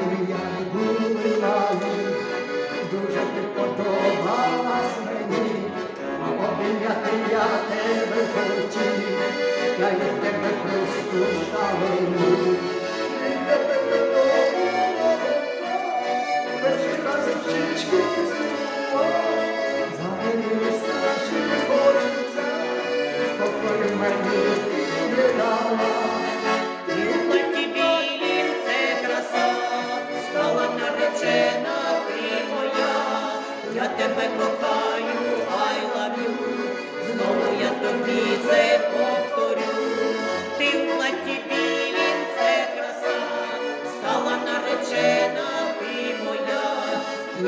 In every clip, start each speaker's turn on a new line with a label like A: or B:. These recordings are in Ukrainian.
A: знай меня, любила їх, дуже
B: ти подобалась мені, а обміняти я тебе хочу, я є тебе просто шалену. Thank дала.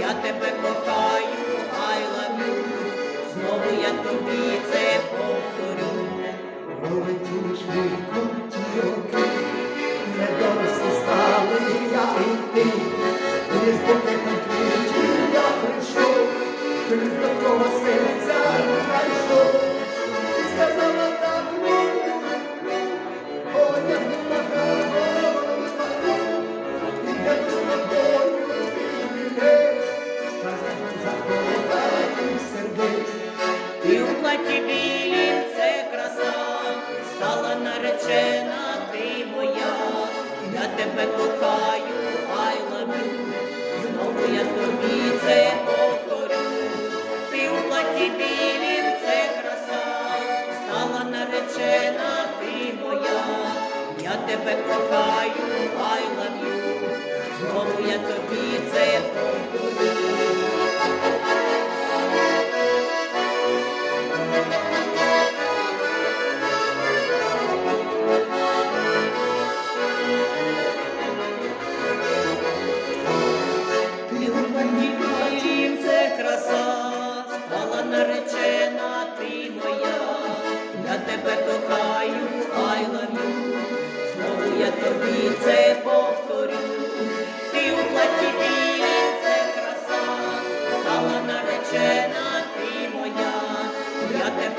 B: Я тебе кохаю, I love знову я тобі це повторю.
A: Пролетіли швидко ті роки, не дорослі стали я і ти, і з прийшов, до твого серця не знайшов.
B: Наречена ти моя, я тебе кохаю, I love you, знову я тобі це повторю. Ти у платі білім це краса, стала наречена ти моя, я тебе кохаю, I love you,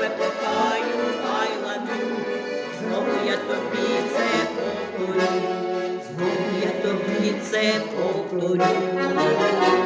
B: тебе кохаю, I love знову я тобі це повторю. Знову я тобі це повторю.